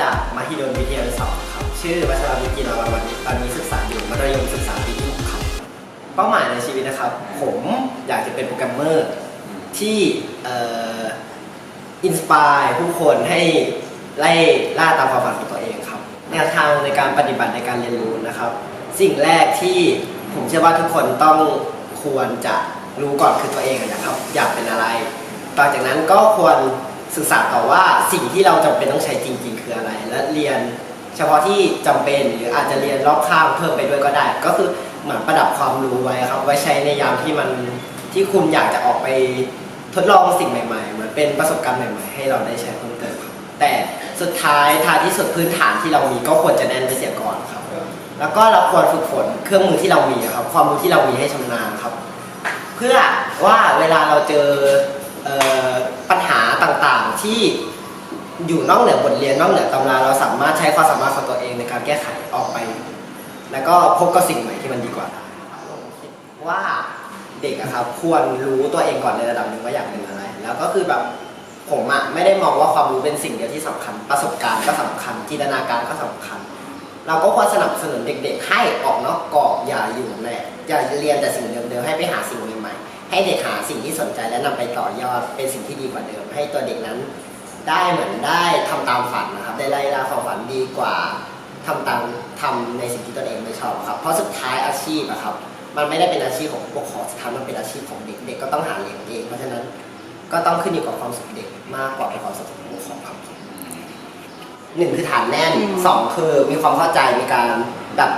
จากมหิดลวิทยาลัยสองครับ ชื่อวัชรวิจิรวันวันนี้ตอนนี้ศึกษาอยู่มัธยมศึกษาปีที่หกครับ เป้าหมายในชีวิตนะครับ ผมอยากจะเป็นโปรแกรมเมอร์ที่อินสปายผู้คนให้ไล่ล่าตามความฝันของตัวเองครับแนวทางในการปฏิบัติในการเรียนรู้นะครับ สิ่งแรกที่ผมเชื่อว่าทุกคนต้องควรจะรู้ก่อนคือตัวเองนะครับ อยากเป็นอะไร ต่อจากนั้นก็ควร ศึกษาต่อว่าสิ่งที่เราจำเป็นต้องใช้จริง ๆ คืออะไร และเรียนเฉพาะที่จำเป็นหรืออาจจะเรียนรอบข้างเพิ่มไปด้วยก็ได้ ก็คือเหมือนประดับความรู้ไว้ครับ ไว้ใช้ในยามที่มันที่คุณอยากจะออกไปทดลองสิ่งใหม่ๆ เหมือนเป็นประสบการณ์ใหม่ๆ ให้เราได้ใช้เพิ่มเติมครับแต่สุดท้ายท้ายที่สุดพื้นฐานที่เรามีก็ควรจะแน่นไปเสียก่อนครับ แล้วก็เราควรฝึกฝนเครื่องมือที่เรามีครับ ความรู้ที่เรามีให้ชำนาญครับ เพื่อว่าเวลาเราเจอเออปัญหาต่าง ที่อยู่นอกเหนือบทเรียนนอกเหนือตำราเราสามารถใช้ความสามารถของตัวเองในการแก้ไขออกไป แล้วก็พบกับสิ่งใหม่ที่มันดีกว่าคิดว่าเด็กอะครับควรรู้ตัวเองก่อนในระดับหนึ่งว่าอยากเป็นอะไร แล้วก็คือแบบผมอะไม่ได้มองว่าความรู้เป็นสิ่งเดียวที่สำคัญ ประสบการณ์ก็สำคัญจินตนาการก็สำคัญ เราก็ควรสนับสนุนเด็ก ๆ ให้ออกนอกกรอบอย่าอยู่แหละอย่าเรียนแต่สิ่งเดิมๆให้ไปหาสิ่ง ให้เด็กหาสิ่งที่สนใจและนำไปต่อยอดเป็นสิ่งที่ดีกว่าเดิม ให้ตัวเด็กนั้น ได้เหมือนได้ทำตามฝันนะครับ ได้ไล่ล่าความฝันดีกว่าทำตามทำในสิ่งที่ตนเองไม่ชอบครับ เพราะสุดท้ายอาชีพอะครับ มันไม่ได้เป็นอาชีพของผู้ปกครอสุดท้ายมันเป็นอาชีพของเด็กเด็กก็ต้องหาเลี้ยงเอง เพราะฉะนั้นก็ต้องขึ้นอยู่กับความสุขเด็กมากกว่าเป็นความสุขของผู้ปกครองครับหนึ่งคือฐานแน่นสองคือมีความเข้าใจมีการแบบ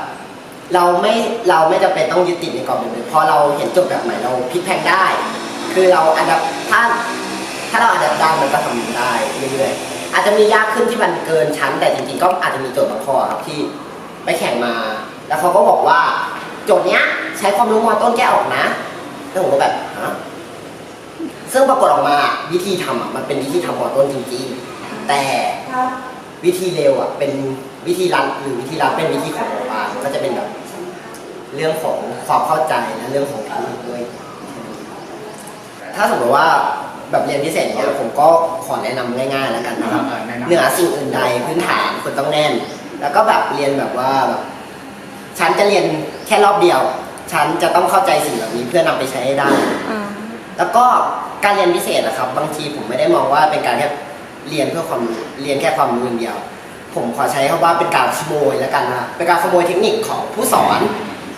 เราไม่เราไม่จำเป็นต้องยึดติดในกรอบเดิมๆพอเราเห็นโจทย์แบบใหม่เราพลิกแพลงได้ คือเราอันดับถ้าถ้าเราอันดับได้มันก็ทำได้เรื่อยๆอาจจะมียากขึ้นที่มันเกินชั้น แต่จริงๆก็อาจจะมีโจทย์บางข้อครับที่ไปแข่งมา แล้วเขาก็บอกว่าโจทย์เนี้ยใช้ความรู้มอต้นแก้ออกนะแล้วผมก็แบบฮะซึ่งปรากฏออกมาวิธีทำอะมันเป็นวิธีทำมอต้นจริงๆ แต่วิธีเร็วอะเป็นวิธีรันหรือวิธีรันเป็นวิธีของ โรงพยาบาลก็จะเป็นแบบเรื่องของความเข้าใจและเรื่องของการรู้ด้วย ถ้าสมมติว่าแบบเรียนพิเศษเนี่ยผมก็ขอแนะนำง่ายๆแล้วกันนะครับเออแนะนำ เหนือสิ่งอื่นใดพื้นฐานคุณต้องแน่น แล้วก็แบบเรียนแบบว่าแบบฉันจะเรียนแค่รอบเดียว ฉันจะต้องเข้าใจสิ่งเหล่านี้เพื่อนำไปใช้ให้ได้ อ่าแล้วก็การเรียนพิเศษนะครับ บางทีผมไม่ได้มองว่าเป็นการแค่เรียนเพื่อความเรียนแค่ความรู้อย่างเดียว ผมขอใช้คำว่าเป็นการขโมยแล้วกันนะเป็นการขโมยเทคนิคของผู้สอน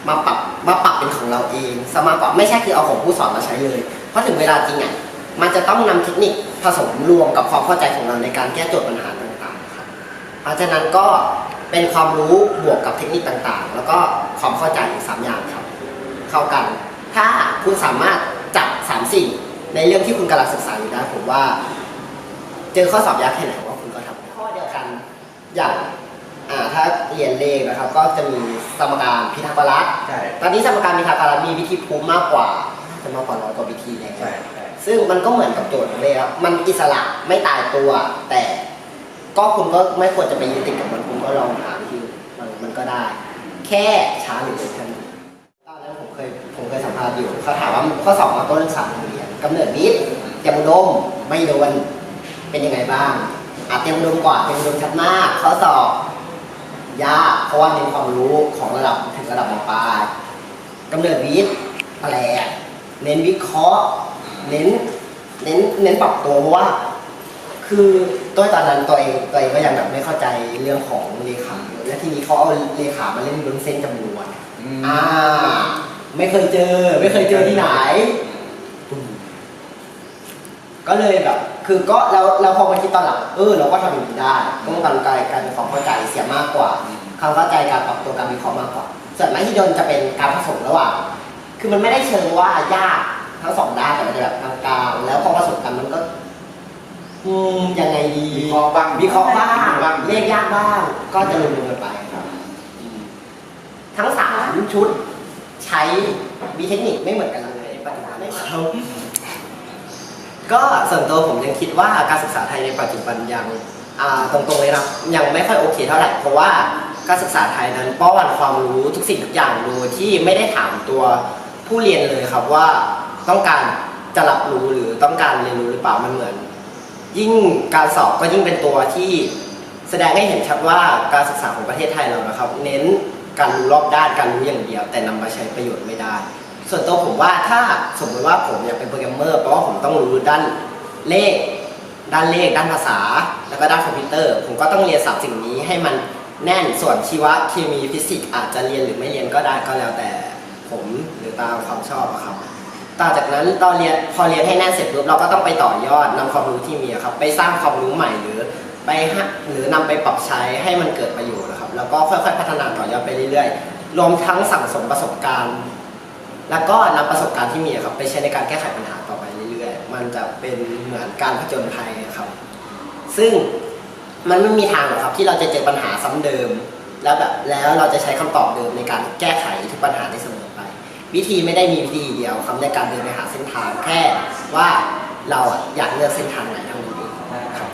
มาปรับมาปรับเป็นของเราเองซะมากกว่าไม่ใช่คือเอาของผู้สอนมาใช้เลย เพราะถึงเวลาจริงอะมันจะต้องนำเทคนิคผสมรวมกับความเข้าใจของเราในการแก้โจทย์ปัญหาต่างๆครับเพราะฉะนั้นก็เป็นความรู้บวกกับเทคนิคต่างๆ แล้วก็ความเข้าใจสามอย่างครับ เข้ากัน ถ้าคุณสามารถจับสามสิ่งในเรื่องที่คุณกำลังศึกษาอยู่ได้ผมว่า เจอข้อสอบยากแค่ไหนว่ อย่างอ่าถ้าเรียนเลขนะครับ ก็จะมีสมการพีทาโกรัสใช่ ตอนนี้สมการพีทาโกรัสมีวิธีพูมากกว่าจะมากกว่าร้อยกว่าวิธีแล้วใช่ใช่ ซึ่งมันก็เหมือนกับโจทย์ของเลขครับมันอิสระไม่ตายตัว แต่ก็คุณก็ไม่ควรจะไปยึดติดกับมันคุณก็ลองหาวิธีมันมันก็ได้ แค่ช้าหรือเร็วแค่นั้นตอนนั้นผมเคยผมเคยสัมภาษณ์อยู่เขาถามว่าข้อสอบมาต้นสามโรงเรียนกำเนิดนิดเตรียมอุดมไม่โดนเป็นยังไงบ้าง อาจเตรียมอุดมก่อนเตรียมอุดมชัดมากข้อสอบยากเพราะว่าเน้นความรู้ของระดับถึงระดับมปลายกำเนิดวิทย์แปลกเน้นวิเคราะห์ เน้น เน้น เน้นปรับตัวเพราะว่า คือตัวตอนนั้นตัวเองตัวเองก็ยังแบบไม่เข้าใจเรื่องของเลขาและทีนี้เขาเอาเลขามาเล่นบนเส้นจำนวนอืมอ่า ไม่เคยเจอ ไม่เคยเจอที่ไหน ก็เลยแบบ คือก็เราเราพอมาคิดตอนหลังเออเราก็ทำอย่างนี้ได้ต้องการการการความเข้าใจเสียมากกว่าความเข้าใจการปรับตัวการวิเคราะห์มากกว่า ส่วนไม้ที่ยนต์จะเป็นการผสมระหว่างคือมันไม่ได้เชิงว่ายากทั้งสองด้านแต่มันจะแบบกลางๆแล้วพอผสมกันมันก็อืมยังไงดีวิเคราะห์บ้างวิเคราะห์บ้างบ้างเลขยากบ้างก็จะรวมๆกันไปครับอืมทั้งสามชุดใช้มีเทคนิคไม่เหมือนกันเลยในปัจจุบันครับ ก็ส่วนตัวผมยังคิดว่าการศึกษาไทยในปัจจุบันยังตรงๆเลยนะยังไม่ค่อยโอเคเท่าไหร่เพราะว่าการศึกษาไทยนั้นป้อนความรู้ทุกสิ่งทุกอย่างโดยที่ไม่ได้ถามตัวผู้เรียนเลยครับว่าต้องการจะรับรู้หรือต้องการเรียนรู้หรือเปล่ามันเหมือน ยิ่งการสอบก็ยิ่งเป็นตัวที่แสดงให้เห็นชัดว่าการศึกษาของประเทศไทยเรานะครับ เน้นการรู้รอบด้านการรู้อย่างเดียว แต่นำมาใช้ประโยชน์ไม่ได้ ส่วนตัวผมว่าถ้าสมมติว่าผมอยากเป็นโปรแกรมเมอร์แปลว่าผมต้องรู้ด้านเลข ด้านเลข ด้านภาษา แล้วก็ด้านคอมพิวเตอร์ ผมก็ต้องเรียนสามสิ่งนี้ให้มันแน่นส่วนชีวะเคมีฟิสิกส์อาจจะเรียนหรือไม่เรียนก็ได้ก็แล้วแต่ผมหรือตามความชอบอะครับต่อจากนั้นตอนเรียนพอเรียนให้แน่นเสร็จปุ๊บเราก็ต้องไปต่อยอดนำความรู้ที่มีอะครับไปสร้างความรู้ใหม่หรือไปฮะหรือนำไปปรับใช้ให้มันเกิดประโยชน์นะครับแล้วก็ค่อยๆพัฒนาต่อยอดไปเรื่อยๆ รวมทั้งสั่งสมประสบการณ์ แล้วก็นำประสบการณ์ที่มีครับไปใช้ในการแก้ไขปัญหาต่อไปเรื่อยๆ มันจะเป็นเหมือนการผจญภัยครับ ซึ่งมันไม่มีทางหรอกครับที่เราจะเจอปัญหาซ้ำเดิม แล้วแบบแล้วเราจะใช้คำตอบเดิมในการแก้ไขทุกปัญหาได้เสมอไป วิธีไม่ได้มีวิธีเดียวครับในการเดินไปหาเส้นทางแค่ว่าเราอยากเลือกเส้นทางไหนเท่านั้นเองครับ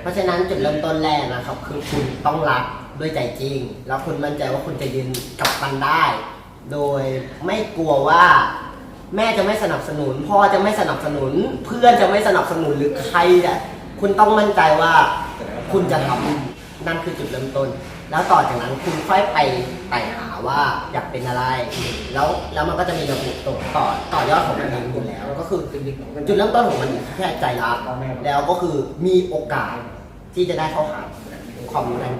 เพราะฉะนั้นจุดเริ่มต้นแรกนะครับ คือคุณต้องรักด้วยใจจริง แล้วคุณมั่นใจว่าคุณจะยืนกับมันได้ โดยไม่กลัวว่าแม่จะไม่สนับสนุน พ่อจะไม่สนับสนุน เพื่อนจะไม่สนับสนุนหรือใครเนี่ยคุณต้องมั่นใจว่าคุณจะทำนั่นคือจุดเริ่มต้น แล้วต่อจากนั้นคุณค่อยไปไต่หาว่าอยากเป็นอะไร แล้วแล้วมันก็จะมีระบบต่อต่อต่อยอดของมันเองอยู่แล้ว ก็คือจุดเริ่มต้นของมันแค่ใจรักแล้วก็คือมีโอกาสที่จะได้เข้าหาความรู้นั้น